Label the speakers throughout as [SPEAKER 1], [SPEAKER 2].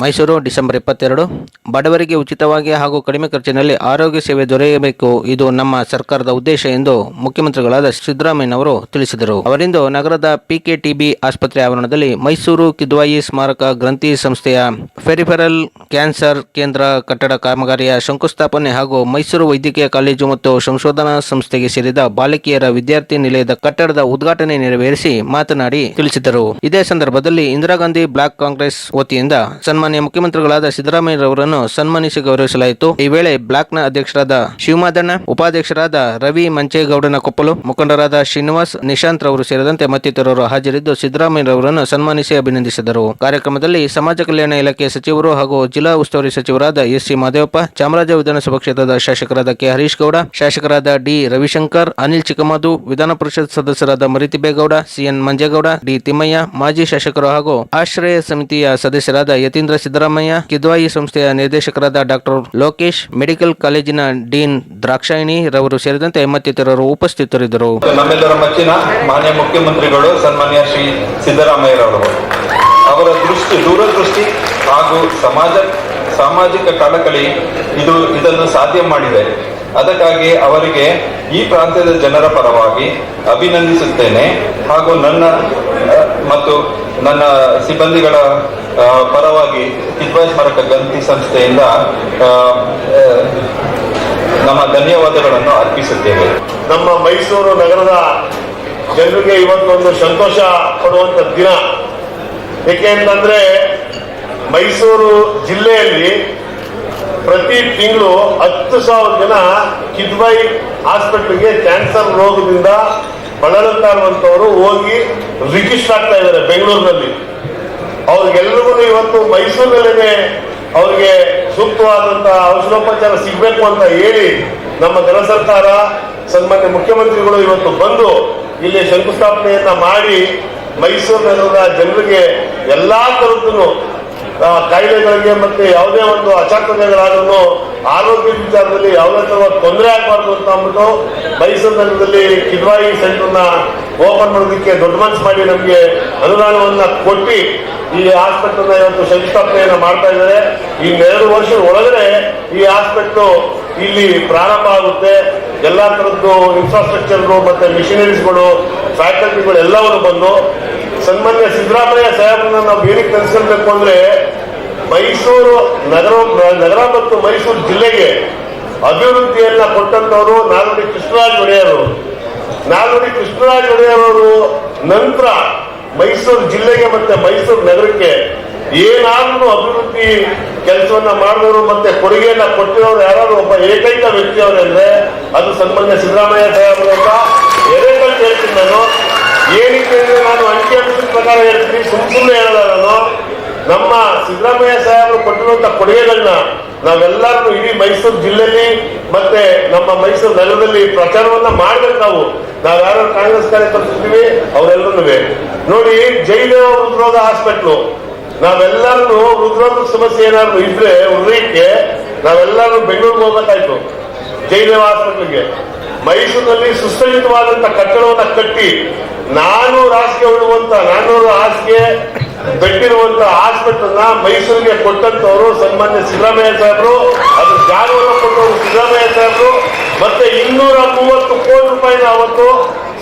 [SPEAKER 1] Mysuru December ಇಪ್ಪತ್ತೆರಡು. ಬಡವರಿಗೆ ಉಚಿತವಾಗಿ ಹಾಗೂ ಕಡಿಮೆ ಖರ್ಚಿನಲ್ಲಿ ಆರೋಗ್ಯ ಸೇವೆ ದೊರೆಯಬೇಕು. ಇದು ನಮ್ಮ ಸರ್ಕಾರದ ಉದ್ದೇಶ ಎಂದು ಮುಖ್ಯಮಂತ್ರಿಗಳಾದ ಸಿದ್ದರಾಮಯ್ಯನವರು ತಿಳಿಸಿದರು. ಅವರಿಂದು ನಗರದ ಪಿಕೆಟಿಬಿ ಆಸ್ಪತ್ರೆ ಆವರಣದಲ್ಲಿ ಮೈಸೂರು ಕಿದ್ವಾಯಿ ಸ್ಮಾರಕ ಗ್ರಂಥಿ ಸಂಸ್ಥೆಯ ಫೆರಿಫೆರಲ್ ಕ್ಯಾನ್ಸರ್ ಕೇಂದ್ರ ಕಟ್ಟಡ ಕಾಮಗಾರಿಯ ಶಂಕುಸ್ಥಾಪನೆ ಹಾಗೂ ಮೈಸೂರು ವೈದ್ಯಕೀಯ ಕಾಲೇಜು ಮತ್ತು ಸಂಶೋಧನಾ ಸಂಸ್ಥೆಗೆ ಸೇರಿದ ಬಾಲಕಿಯರ ವಿದ್ಯಾರ್ಥಿ ನಿಲಯದ ಕಟ್ಟಡದ ಉದ್ಘಾಟನೆ ನೆರವೇರಿಸಿ ಮಾತನಾಡಿ ತಿಳಿಸಿದರು. ಇದೇ ಸಂದರ್ಭದಲ್ಲಿ ಇಂದಿರಾ ಗಾಂಧಿ ಬ್ಲಾಕ್ ಕಾಂಗ್ರೆಸ್ ವತಿಯಿಂದ ಸನ್ಮಾನ್ಯ ಮುಖ್ಯಮಂತ್ರಿಗಳಾದ ಸಿದ್ದರಾಮಯ್ಯರವರನ್ನು ಸನ್ಮಾನಿಸಿ ಗೌರವಿಸಲಾಯಿತು. ಈ ವೇಳೆ ಬ್ಲಾಕ್ನ ಅಧ್ಯಕ್ಷರಾದ ಶಿವಮಾದಣ್ಣ, ಉಪಾಧ್ಯಕ್ಷರಾದ ರವಿ ಮಂಚೇಗೌಡನ ಕೊಪ್ಪಲು, ಮುಖಂಡರಾದ ಶ್ರೀನಿವಾಸ್ ನಿಶಾಂತ್ ರವರು ಸೇರಿದಂತೆ ಮತ್ತಿತರರು ಹಾಜರಿದ್ದು ಸಿದ್ದರಾಮಯ್ಯರವರನ್ನು ಸನ್ಮಾನಿಸಿ ಅಭಿನಂದಿಸಿದರು. ಕಾರ್ಯಕ್ರಮದಲ್ಲಿ ಸಮಾಜ ಕಲ್ಯಾಣ ಇಲಾಖೆ ಸಚಿವರು ಹಾಗೂ ಜಿಲ್ಲಾ ಉಸ್ತುವಾರಿ ಸಚಿವರಾದ ಎಸ್ ಸಿ ಮಾದೇವಪ್ಪ, ಚಾಮರಾಜ ವಿಧಾನಸಭಾ ಕ್ಷೇತ್ರದ ಶಾಸಕರಾದ ಕೆ. ಹರೀಶ್ ಗೌಡ, ಶಾಸಕರಾದ ಡಿ. ರವಿಶಂಕರ್, ಅನಿಲ್ ಚಿಕ್ಕಮದು ವಿಧಾನ ಪರಿಷತ್ ಸದಸ್ಯರಾದ ಮರಿತಿಬೇಗೌಡ ಸಿಎನ್ ಮಂಜೇಗೌಡ, ಡಿ. ತಿಮ್ಮಯ್ಯ, ಮಾಜಿ ಶಾಸಕರು ಹಾಗೂ ಆಶ್ರಯ ಸಮಿತಿಯ ಸದಸ್ಯರಾದ ಯತೀಂದ್ರ ಸಿದ್ದರಾಮಯ್ಯ, ಕಿದ್ವಾಯಿ ಸಂಸ್ಥೆಯ ನಿರ್ದೇಶಕರಾದ ಡಾಕ್ಟರ್ ಲೋಕೇಶ್, ಮೆಡಿಕಲ್ ಕಾಲೇಜಿನ ಡೀನ್ ದ್ರಾಕ್ಷಾಯಿಣಿ ರವರು ಸೇರಿದಂತೆ ಮತ್ತಿತರರು ಉಪಸ್ಥಿತರಿದ್ದರು.
[SPEAKER 2] ನಮ್ಮೆಲ್ಲರ ಮಚ್ಚಿನ ಮಾನ್ಯ ಮುಖ್ಯಮಂತ್ರಿಗಳು, ಸನ್ಮಾನ್ಯ ಶ್ರೀ ಸಿದ್ದರಾಮಯ್ಯರವರು. ಅವರ ದೃಷ್ಟಿ, ದೂರದೃಷ್ಟಿ ಹಾಗೂ ಸಮಾಜ, ಸಾಮಾಜಿಕ ಕಳಕಳಿ ಇದು ಇದನ್ನು ಸಾಧ್ಯ ಮಾಡಿದೆ. ಅದಕ್ಕಾಗಿ ಅವರಿಗೆ ಈ ಪ್ರಾಂತ್ಯದ ಜನರ ಪರವಾಗಿ ಅಭಿನಂದಿಸುತ್ತೇನೆ ಹಾಗೂ ನನ್ನ ಮತ್ತು ನನ್ನ ಸಿಬ್ಬಂದಿಗಳ ಪರವಾಗಿ ಕಿದ್ವಾಯಿ ಸ್ಮಾರಕ ಗ್ರಂಥಿ ಸಂಸ್ಥೆಯಿಂದ ನಮ್ಮ ಧನ್ಯವಾದಗಳನ್ನು ಅರ್ಪಿಸುತ್ತೇವೆ.
[SPEAKER 3] ನಮ್ಮ ಮೈಸೂರು ನಗರದ ಜನರಿಗೆ ಇವತ್ತೊಂದು ಸಂತೋಷ ಪಡುವಂತ ದಿನ. ಏಕೆ ಅಂತಂದ್ರೆ ಮೈಸೂರು ಜಿಲ್ಲೆಯಲ್ಲಿ ಪ್ರತಿ ತಿಂಗಳು ಹತ್ತು ಸಾವಿರ ಜನ ಕಿದ್ವೈ ಆಸ್ಪತ್ರೆಗೆ ಕ್ಯಾನ್ಸರ್ ರೋಗದಿಂದ ಬಳಲುತ್ತಾ ಇರುವಂತವರು ಹೋಗಿ ರಿಜಿಸ್ಟರ್ ಆಗ್ತಾ ಇದ್ದಾರೆ ಬೆಂಗಳೂರಿನಲ್ಲಿ. ಅವ್ರಿಗೆಲ್ಲರಿಗೂ ಇವತ್ತು ಮೈಸೂರಿನಲ್ಲೇ ಅವ್ರಿಗೆ ಸೂಕ್ತವಾದಂತ ಔಷಧೋಪಚಾರ ಸಿಗ್ಬೇಕು ಅಂತ ಹೇಳಿ ನಮ್ಮ ಜನ ಸರ್ಕಾರ, ಸನ್ಮಾನ್ಯ ಮುಖ್ಯಮಂತ್ರಿಗಳು ಇವತ್ತು ಬಂದು ಇಲ್ಲಿ ಶಂಕುಸ್ಥಾಪನೆಯನ್ನ ಮಾಡಿ ಮೈಸೂರು ಜನರಿಗೆ ಎಲ್ಲಾ ತರದ್ದು ಕಾಯಿಲೆಗಳಿಗೆ ಮತ್ತೆ ಯಾವುದೇ ಒಂದು ಅಚಾತುರ್ಯಗಳಾದ್ರೂ ಆರೋಗ್ಯ ವಿಚಾರದಲ್ಲಿ ಯಾವುದೇ ತರ ತೊಂದರೆ ಆಗಬಾರ್ದು ಅಂತ ಅಂದ್ಬಿಟ್ಟು ಮೈಸೂರು ನಗರದಲ್ಲಿ ಕಿದ್ವಾಯಿ ಸೆಂಟರ್ನ ಓಪನ್ ಮಾಡೋದಕ್ಕೆ ದೊಡ್ಡ ಮನಸ್ಸು ಮಾಡಿ ನಮಗೆ ಅನುದಾನವನ್ನ ಕೊಟ್ಟು ಈ ಹಾಸ್ಪಿಟಲ್ ಇವತ್ತು ಶಂಕುಸ್ಥಾಪನೆಯನ್ನ ಮಾಡ್ತಾ ಇದ್ದಾರೆ. ಈ ಎರಡು ವರ್ಷದ ಒಳಗಡೆ ಈ ಆಸ್ಪೆಟ್ಲು ಇಲ್ಲಿ ಪ್ರಾರಂಭ ಆಗುತ್ತೆ. ಎಲ್ಲಾ ತರದ್ದು ಇನ್ಫ್ರಾಸ್ಟ್ರಕ್ಚರ್ ಮತ್ತೆ ಮಿಷಿನರೀಸ್ಗಳು ಫ್ಯಾಕಲ್ಟಿಗಳು ಎಲ್ಲವರು ಬಂದು ಸನ್ಮಾನ್ಯ ಸಿದ್ದರಾಮಯ್ಯ ಸಾಹೇಬ್ರನ್ನ ನಾವು ಬೇರೆ ಕಲಿಸ್ಕೊಳ್ಬೇಕು ಅಂದ್ರೆ ಮೈಸೂರು ನಗರ ನಗರ ಮತ್ತು ಮೈಸೂರು ಜಿಲ್ಲೆಗೆ ಅಭಿವೃದ್ಧಿಯನ್ನ ಕೊಟ್ಟಂತವರು ನಾಲ್ವಡಿ ಕೃಷ್ಣರಾಜ ಒಡೆಯರು ನಾಲ್ವಡಿ ಕೃಷ್ಣರಾಜ ಒಡೆಯರ್ ಅವರು ನಂತರ ಮೈಸೂರು ಜಿಲ್ಲೆಗೆ ಮತ್ತೆ ಮೈಸೂರು ನಗರಕ್ಕೆ ಏನಾದ್ರೂ ಅಭಿವೃದ್ಧಿ ಕೆಲಸವನ್ನ ಮಾಡಿದವರು ಮತ್ತೆ ಕೊಡುಗೆಯನ್ನ ಕೊಟ್ಟಿರೋರು ಯಾರಾದ್ರೂ ಒಬ್ಬ ಏಕೈಕ ವ್ಯಕ್ತಿ ಅವರಂದ್ರೆ ಅದು ಸನ್ಮಾನ್ಯ ಸಿದ್ದರಾಮಯ್ಯ ಸಾಹೇಬರು ಅಂತ ಎರೆಕಲ್ ಹೇಳ್ತೀನಿ ನಾನು. ಏನಕ್ಕೆ ಅಂದ್ರೆ ನಾನು ಅಂಕಿ ಅಂಶದ ಪ್ರಕಾರ ಹೇಳ್ತೀನಿ ಸುಮ್ ಸುಮ್ಮನೆ ಹೇಳಲ್ಲ ನಮ್ಮ ಸಿದ್ದರಾಮಯ್ಯ ಸಾಹೇಬರು ಕೊಟ್ಟಿರುವಂತ ಕೊಡುಗೆಗಳನ್ನ ನಾವೆಲ್ಲರೂ ಇಡೀ ಮೈಸೂರು ಜಿಲ್ಲೆಯಲ್ಲಿ ಮತ್ತೆ ನಮ್ಮ ಮೈಸೂರು ನಗರದಲ್ಲಿ ಪ್ರಚಾರವನ್ನ ಮಾಡ್ಬೇಕು ನಾವು. ನಾವ್ ಯಾರು ಕಾಂಗ್ರೆಸ್ ಕಾರ್ಯಕರ್ತಿರ್ತೀವಿ ಅವರೆಲ್ಲರೂ ನೋಡಿ ಜೈಲು ಹೃದ್ರೋಗ ಹಾಸ್ಪಿಟ್ಲು. ನಾವೆಲ್ಲರೂ ಹೃದ್ರೋಗ ಸಮಸ್ಯೆ ಏನಾದ್ರು ಇದ್ರೆ ಹೃದಯಕ್ಕೆ ನಾವೆಲ್ಲರೂ ಬೆಂಗಳೂರಿಗೆ ಹೋಗ್ಬೇಕಾಯ್ತು, ಜೈದೇವ ಹಾಸ್ಪಿಟ್ಲಿಗೆ. ಮೈಸೂರಿನಲ್ಲಿ ಸುಸಜ್ಜಿತವಾದಂತ ಕಟ್ಟಡವನ್ನ ಕಟ್ಟಿ ನಾನೂರು ಹಾಸಿಗೆ ಉಳುವಂತ ನಾನೂರು ಹಾಸಿಗೆ ಬೆಟ್ಟಿರುವಂತ ಹಾಸ್ಪಿಟಲ್ ಮೈಸೂರಿಗೆ ಕೊಟ್ಟಂತವರು ಸನ್ಮಾನ್ಯ ಸಿದ್ದರಾಮಯ್ಯ ಸಾಹೇಬರು, ಅದು ಜಾಗವನ್ನು ಕೊಟ್ಟವರು ಸಿದ್ದರಾಮಯ್ಯ ಸಾಹೇಬರು, ಮತ್ತೆ ಇನ್ನೂರ ಮೂವತ್ತು ಕೋಟಿ ರೂಪಾಯಿನ ಅವತ್ತು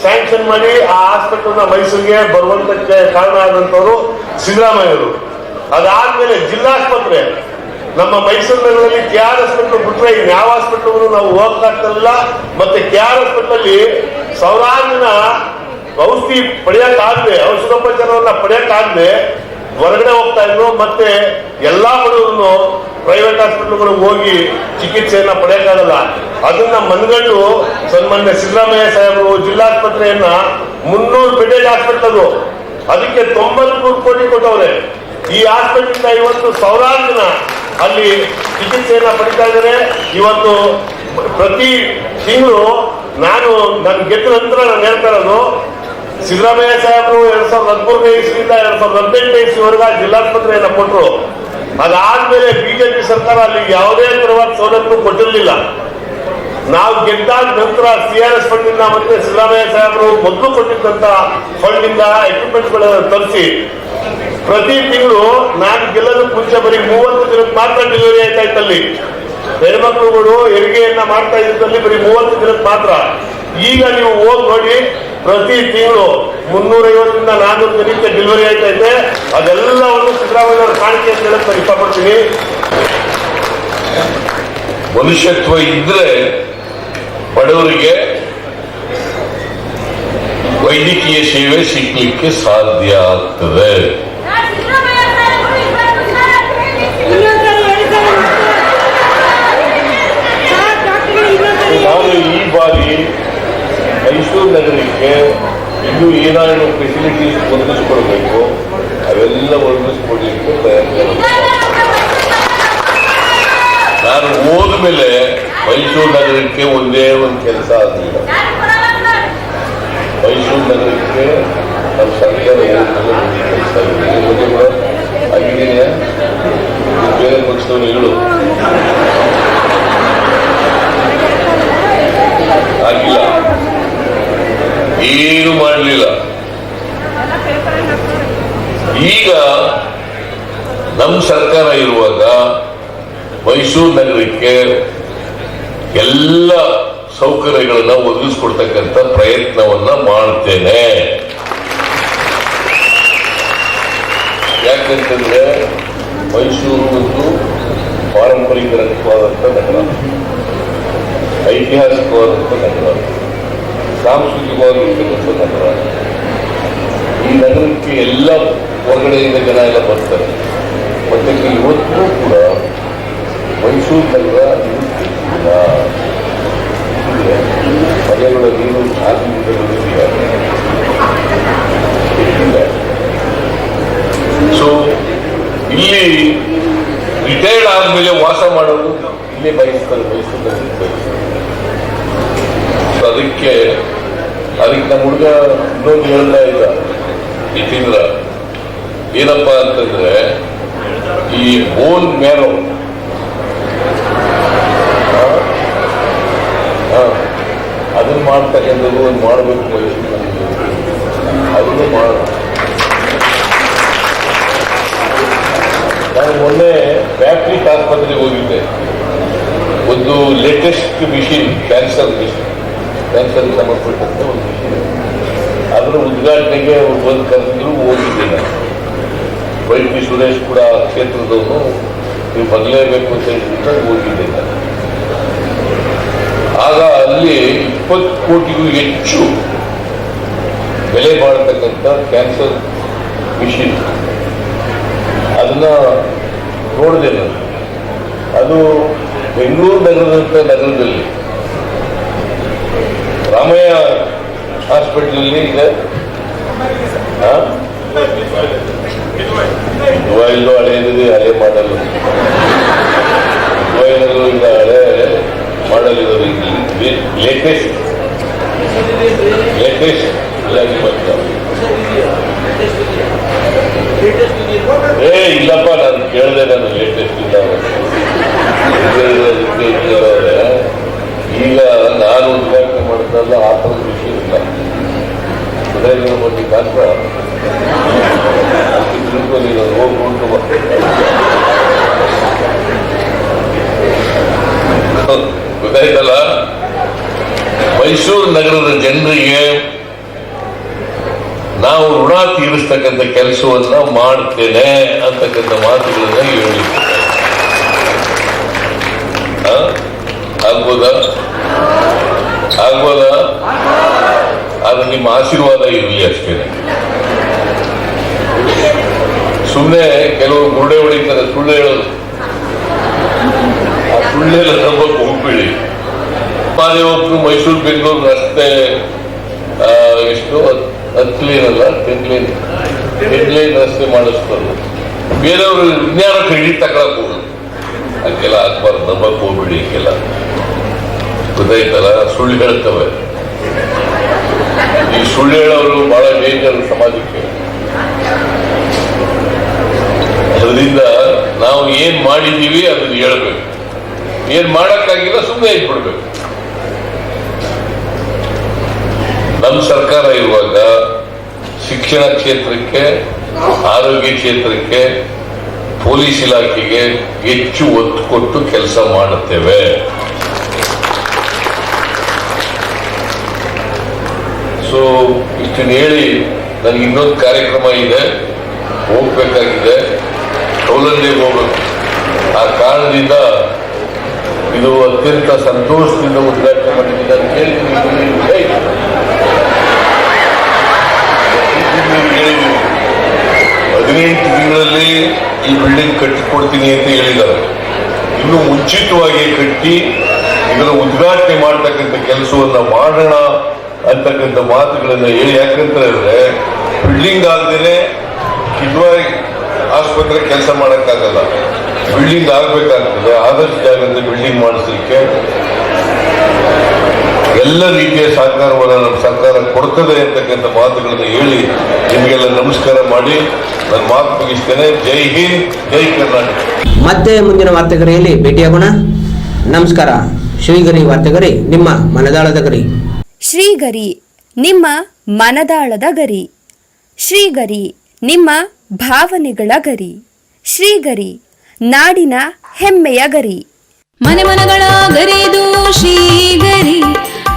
[SPEAKER 3] ಸ್ಯಾಂಕ್ಷನ್ ಮಾಡಿ ಆ ಹಾಸ್ಪಿಟಲ್ ಮೈಸೂರಿಗೆ ಬರುವಂತಕ್ಕೆ ಕಾರಣ ಆದಂತವರು ಸಿದ್ದರಾಮಯ್ಯರು ಅದಾದ್ಮೇಲೆ ಜಿಲ್ಲಾಸ್ಪತ್ರೆ, ನಮ್ಮ ಮೈಸೂರು ನಗರದಲ್ಲಿ ಕೆ ಆರ್ ಹಾಸ್ಪಿಟಲ್ ಬಿಟ್ರೆ ಯಾವ ಹಾಸ್ಪಿಟಲ್ ನಾವು ಹೋಗ್ತಾಗ್ತಿರಲಿಲ್ಲ ಮತ್ತೆ ಕೆ ಆರ್ ಹಾಸ್ಪಿಟಲ್ ಅಲ್ಲಿ ಸಾವಿರಾರು ಜನ ಔಷಧಿ ಪಡೆಯಕ್ಕಾಗದೆ ಔಷಧೋಪಚಾರವನ್ನ ಪಡೆಯಕ್ಕಾಗದೆ ಹೊರಗಡೆ ಹೋಗ್ತಾ ಇದ್ರು, ಮತ್ತೆ ಎಲ್ಲಾ ಬಡವರನ್ನು ಪ್ರೈವೇಟ್ ಹಾಸ್ಪಿಟಲ್ಗಳು ಹೋಗಿ ಚಿಕಿತ್ಸೆಯನ್ನ ಪಡೆಯಕ್ಕಾಗಲ್ಲ ಅದನ್ನ ಮನಗಂಡು ಸನ್ಮಾನ್ಯ ಸಿದ್ದರಾಮಯ್ಯ ಸಾಹೇಬರು ಜಿಲ್ಲಾಸ್ಪತ್ರೆಯನ್ನ ಮುನ್ನೂರು ಬೆಡ್ ಹಾಸ್ಪಿಟಲ್ ಅದು ಅದಕ್ಕೆ ತೊಂಬತ್ಮೂರು ಕೋಟಿ ಕೊಟ್ಟವ್ರೆ. ಈ ಹಾಸ್ಪಿಟಲ್ ಇವತ್ತು ಸಾವಿರಾರು ಜನ ಅಲ್ಲಿ ಚಿಕಿತ್ಸೆಯನ್ನ ಪಡಿತಾ ಇದ್ದಾರೆ ಇವತ್ತು ಪ್ರತಿ ತಿಂಗಳು ನಾನು ನನ್ನ ಗೆದ್ದ ನಂತರ ನಾನು ಹೇಳ್ತಾ ಇರೋದು ಸಿದ್ದರಾಮಯ್ಯ ಸಾಹೇಬರು ಎರಡ್ ಸಾವಿರದ ಹದಿಮೂರನೇ ಇಸ್ವಿಯಿಂದ ಎರಡ್ ಸಾವಿರದ ಹದಿನೆಂಟನೇ ಇಸ್ವಿವರೆಗೆ ಜಿಲ್ಲಾಸ್ಪತ್ರೆಯನ್ನು ಕೊಟ್ಟರು ಅದಾದ್ಮೇಲೆ ಬಿಜೆಪಿ ಸರ್ಕಾರ ಅಲ್ಲಿ ಯಾವುದೇ ತರವಾದ ಸೌಲಭ್ಯ ಕೊಟ್ಟಿರಲಿಲ್ಲ. ನಾವು ಗೆದ್ದಾದ ನಂತರ ಸಿ ಆರ್ ಫಂಡ್ ಇಂದ ಮತ್ತೆ ಸಿದ್ದರಾಮಯ್ಯ ಸಾಹೇಬರು ಮೊದಲು ಕೊಟ್ಟಿದ್ದಂತ ಫಂಡ್ ಇಂದ ಎಕ್ವಿಪ್ಮೆಂಟ್ಗಳನ್ನು ತರಿಸಿ, ಪ್ರತಿ ತಿಂಗಳು ನಾನು ಗೆಲ್ಲಲು ಮುಂಚೆ ಬರೀ ಮೂವತ್ತು ದಿನಕ್ಕೆ ಮಾತ್ರ ಡೆಲಿವರಿ ಆಯ್ತಾ ಇತ್ತಲ್ಲಿ. ಹೆಣ್ಮಕ್ಳುಗಳು ಹೆರಿಗೆಯನ್ನ ಮಾಡ್ತಾ ಇದ್ದಲ್ಲಿ ಬರೀ ಮೂವತ್ತು ದಿನಕ್ಕೆ ಮಾತ್ರ. ಈಗ ನೀವು ಹೋಗಿ ನೋಡಿ ಪ್ರತಿ ತಿಂಗಳು ಮುನ್ನೂರೈವತ್ತರಿಂದ ನಾನ್ನೂರು ದಿನಕ್ಕೆ ಡೆಲಿವರಿ ಆಯ್ತಾ ಇದೆ ಅದೆಲ್ಲವನ್ನು ಸಿದ್ದರಾಮಯ್ಯ ಅವರ ಕಾಣಿಕೆ ಅಂತ ಹೇಳಕ್ ಇಷ್ಟಪಡ್ತೀನಿ.
[SPEAKER 4] ಮನುಷ್ಯತ್ವ ಇದ್ರೆ ಬಡವರಿಗೆ ವೈದ್ಯಕೀಯ ಸೇವೆ ಸಿಗ್ಲಿಕ್ಕೆ ಸಾಧ್ಯ ಆಗ್ತದೆ ನಾನು ಈ ಬಾರಿ ಮೈಸೂರು ನಗರಕ್ಕೆ ಇನ್ನೂ ಏನಾದರೂ ಫೆಸಿಲಿಟೀಸ್ ಒದಗಿಸ್ಕೊಡ್ಬೇಕು, ಅವೆಲ್ಲ ಒದಗಿಸ್ಕೊಡ್ಲಿಕ್ಕೆ ಪ್ರಯತ್ನ ನಾನು ಹೋದ್ಮೇಲೆ ಮೈಸೂರು ನಗರಕ್ಕೆ ಒಂದೇ ಒಂದು ಕೆಲಸ ಆಗಲಿಲ್ಲ. ಮೈಸೂರು ನಗರಕ್ಕೆ ನಮ್ಮ ಸರ್ಕಾರ ಕೆಲಸ ಬೇರೆ ಪಕ್ಷದವರು ಹೇಳು. ಆಗಿಲ್ಲ ಏನು ಮಾಡಲಿಲ್ಲ. ಈಗ ನಮ್ಮ ಸರ್ಕಾರ ಇರುವಾಗ ಮೈಸೂರು ನಗರಕ್ಕೆ ಎಲ್ಲ ಸೌಕರ್ಯಗಳನ್ನ ಒದಗಿಸ್ಕೊಡ್ತಕ್ಕಂಥ ಪ್ರಯತ್ನವನ್ನ ಮಾಡ್ತೇನೆ. ಯಾಕಂತಂದ್ರೆ ಮೈಸೂರು ಒಂದು ಪಾರಂಪರಿಕವಾದಂಥ ನಗರ ಐತಿಹಾಸಿಕವಾದಂಥ ನಗರ ಸಾಂಸ್ಕೃತಿಕವಾಗಿರ್ತಕ್ಕಂಥ ನಗರ ಈ ನಗರಕ್ಕೆ ಎಲ್ಲ ಹೊರಗಡೆಯಿಂದ ಜನ ಎಲ್ಲ ಬರ್ತಾರೆ ಮತ್ತೆ ಇವತ್ತು ಕೂಡ ಮೈಸೂರು ನಗರ ಮನೆಗಳ ನೀರು ಸೊ ಇಲ್ಲಿ ರಿಟೈರ್ಡ್ ಆದ್ಮೇಲೆ ವಾಸ ಮಾಡೋದು ಇಲ್ಲೇ ಬಯಸ್ತಾರೆ ಸೊ ಅದಕ್ಕೆ ಅದಕ್ಕೆ ನಮ್ಮ ಹುಡುಗ ಇನ್ನೊಂದು ಹೇಳ್ತಾ ಇದ್ದ ತಿಂಗಳ. ಏನಪ್ಪ ಅಂತಂದ್ರೆ, ಈ ಬೋನ್ ಮ್ಯಾರೋ ಅದನ್ನ ಮಾಡ್ತಕ್ಕಂಥದ್ದು ಒಂದು ಮಾಡಬೇಕು ಅದನ್ನು ಮಾಡ. ನಾನು ಮೊನ್ನೆ ಫ್ಯಾಕ್ಟ್ರಿ ಆಸ್ಪತ್ರೆಗೆ ಹೋಗಿದ್ದೆ. ಒಂದು ಲೇಟೆಸ್ಟ್ ಮಿಷಿನ್ ಕ್ಯಾನ್ಸರ್ ಮಿಷಿನ್ ಕ್ಯಾನ್ಸರ್ಗೆ ಸಂಬಂಧಪಟ್ಟಂತ ಒಂದು ವಿಷಯ. ಅದರ ಉದ್ಘಾಟನೆಗೆ ಅವ್ರು ಬಂದು ಕರೆದಿದ್ರು ಹೋಗಿದ್ದೆ ನಾನು ವೈದ್ಯ ಸುರೇಶ್ ಕೂಡ ಕ್ಷೇತ್ರದವನು. ನೀವು ಬದಲೇಬೇಕು ಅಂತ ಹೇಳಿದ್ರೆ ಹೋಗಿದ್ದೆ ನಾನು ಆಗ ಅಲ್ಲಿ ಇಪ್ಪತ್ತು ಕೋಟಿಗೂ ಹೆಚ್ಚು ಬೆಲೆ ಮಾಡತಕ್ಕಂಥ ಕ್ಯಾನ್ಸರ್ ಮಿಷಿನ್. ಅದನ್ನ ನೋಡಿದೆ ನಾನು. ಅದು ಬೆಂಗಳೂರು ನಗರದಂಥ ನಗರದಲ್ಲಿ. ರಾಮಯ್ಯ ಹಾಸ್ಪಿಟಲಲ್ಲಿ ಇದೆ? ದುಬೈಲೂ ಹಳೆಯದಿದೆ ಹಳೆ ಮಾಡಲ್ ದುಬೈನಲ್ಲೂ ಈಗ ಹಳೆ ಮಾಡಲ್ ಇರೋದು ಲೇಟೆಸ್ಟ್ ಲೇಟೆಸ್ಟ್ ಇದಾಗಿ ಬರ್ತಾರೆ ಏ ಇಲ್ಲಪ್ಪ ನಾನು ಕೇಳಿದೆ ನಾನು ಲೇಟೆಸ್ಟ್ ಇಲ್ಲ ಈಗ ನಾನು ಉದ್ಘಾಟನೆ ಮಾಡಿದ್ರಲ್ಲ ಆ ಥರದ ವಿಷಯ ಇಲ್ಲ ಉದಯಗಳ ಬಗ್ಗೆ ಮಾತ್ರ ತಿಳ್ಕೊಂಡು ಹೋಗ್ಕೊಂಡು ಗೊತ್ತಾಯ್ತಲ್ಲ? ಮೈಸೂರು ನಗರದ ಜನರಿಗೆ ನಾವು ಋಣ ತೀರಿಸ್ತಕ್ಕಂಥ ಕೆಲಸವನ್ನ ಮಾಡ್ತೇನೆ ಅಂತಕ್ಕಂಥ ಮಾತುಗಳನ್ನ ಹೇಳಿ ಆಗ್ಬೋದಾ? ಆಗ್ಬೋದ? ಅದು ನಿಮ್ಮ ಆಶೀರ್ವಾದ ಇರಲಿ ಅಷ್ಟೇ. ಸುಮ್ಮನೆ ಕೆಲವು ಗುರುಡೆ ಹೊಡಿತಾರೆ ಸುಳ್ಳು ಹೇಳೋದು. ಆ ಸುಳ್ಳೆಲ್ಲ ನಂಬಕ್ಕೆ ಹೋಗ್ಬೇಡಿ. ಮಾದೇ ಒಬ್ರು ಮೈಸೂರು, ಬೆಂಗಳೂರು ರಸ್ತೆ ಎಷ್ಟು ಹತ್ತು ಲೈನ್ ಅಲ್ಲ ಟೆನ್ ಲೈನ್ ರಸ್ತೆ ಮಾಡಿಸ್ತಾರೆ. ಬೇರೆಯವರು ವಿಜ್ಞಾನ ಕ್ರೆಡಿಟ್ ತಗೊಳಕ್ ಅದಕ್ಕೆಲ್ಲ ಹಾಕ್ಬಾರ್ದು ನಂಬಕ್ ಹೋಗ್ಬಿಡಿ ಈಗೆಲ್ಲ ಗೊತ್ತಾಯ್ತಲ್ಲ ಸುಳ್ಳು ಹೇಳ್ತವೆ. ಈ ಸುಳ್ಳು ಹೇಳೋರು ಬಹಳ ಡೇಂಜರ್ ಸಮಾಜಕ್ಕೆ. ಅದರಿಂದ ನಾವು ಏನ್ ಮಾಡಿದೀವಿ ಅದನ್ನ ಹೇಳ್ಬೇಕು. ಏನ್ ಮಾಡಕ್ಕಾಗಿಲ್ಲ ಸುಮ್ಮನೆ ಇಟ್ಬಿಡ್ಬೇಕು. ನಮ್ಮ ಸರ್ಕಾರ ಇರುವಾಗ ಶಿಕ್ಷಣ ಕ್ಷೇತ್ರಕ್ಕೆ, ಆರೋಗ್ಯ ಕ್ಷೇತ್ರಕ್ಕೆ ಪೊಲೀಸ್ ಇಲಾಖೆಗೆ ಹೆಚ್ಚು ಒತ್ತು ಕೊಟ್ಟು ಕೆಲಸ ಮಾಡುತ್ತೇವೆ. ಸೊ ಇಷ್ಟನ್ನು ಹೇಳಿ, ನನಗೆ ಇನ್ನೊಂದು ಕಾರ್ಯಕ್ರಮ ಇದೆ. ಹೋಗ್ಬೇಕಾಗಿದೆ. ಕೌಲಂಡಿಗೆ ಹೋಗಬೇಕು. ಆ ಕಾರಣದಿಂದ ಇದು ಅತ್ಯಂತ ಸಂತೋಷದಿಂದ ಉದ್ಘಾಟನೆ ಮಾಡಿದ್ದೀನಿ. ಅಂತ ಹೇಳಿ. ಹದಿನೆಂಟು ತಿಂಗಳಲ್ಲಿ ಈ ಬಿಲ್ಡಿಂಗ್ ಕಟ್ಟಿಕೊಡ್ತೀನಿ ಅಂತ ಹೇಳಿದ್ದಾರೆ. ಇನ್ನು ಮುಂಚಿತವಾಗಿ ಕಟ್ಟಿ ಇದರ ಉದ್ಘಾಟನೆ ಮಾಡ್ತಕ್ಕಂಥ ಕೆಲಸವನ್ನ ಮಾಡೋಣ ಅಂತಕ್ಕಂಥ ಮಾತುಗಳನ್ನ ಹೇಳಿ, ಯಾಕಂತ ಹೇಳಿದ್ರೆ ಬಿಲ್ಡಿಂಗ್ ಆಗದೇನೆ ಕಿದ್ವಾಯಿ ಆಸ್ಪತ್ರೆ ಕೆಲಸ ಮಾಡೋಕ್ಕಾಗಲ್ಲ. ಬಿಲ್ಡಿಂಗ್ ಆಗಬೇಕಾಗ್ತದೆ, ಆದಷ್ಟು ಜಾಗದಲ್ಲಿ ಬಿಲ್ಡಿಂಗ್ ಮಾಡಿಸ್ಲಿಕ್ಕೆ. ಎಲ್ಲ ರೀತಿಯ ಸಹಕಾರವನ್ನು ನಮ್ಮ ಸರ್ಕಾರ ಕೊಡ್ತದೆ ಅಂತಕ್ಕಂಥ ಮಾತುಗಳನ್ನು ಹೇಳಿ ನಿಮಗೆಲ್ಲ ನಮಸ್ಕಾರ ಮಾಡಿ ನನ್ನ ಮಾತು ಮುಗಿಸ್ತೇನೆ. ಜೈ ಹಿಂದ್ ಜೈ ಕರ್ನಾಟಕ.
[SPEAKER 5] ಮತ್ತೆ ಮುಂದಿನ ವಾರ್ತೆಗರಿಯಲ್ಲಿ ಭೇಟಿಯಾಗೋಣ. ನಮಸ್ಕಾರ. ಶ್ರೀಗರಿ ವಾರ್ತೆಗರಿ ನಿಮ್ಮ ಮನದಾಳದ ಗರಿ.
[SPEAKER 6] ಶ್ರೀಗರಿ ನಿಮ್ಮ ಮನದಾಳದ ಗರಿ. ಶ್ರೀಗರಿ ನಿಮ್ಮ ಭಾವನೆಗಳ ಗರಿ. ಶ್ರೀಗರಿ ನಾಡಿನ ಹೆಮ್ಮೆಯ ಗರಿ.
[SPEAKER 7] ಮನೆ ಮನಗಳ ಗರಿದು ಶ್ರೀಗರಿ.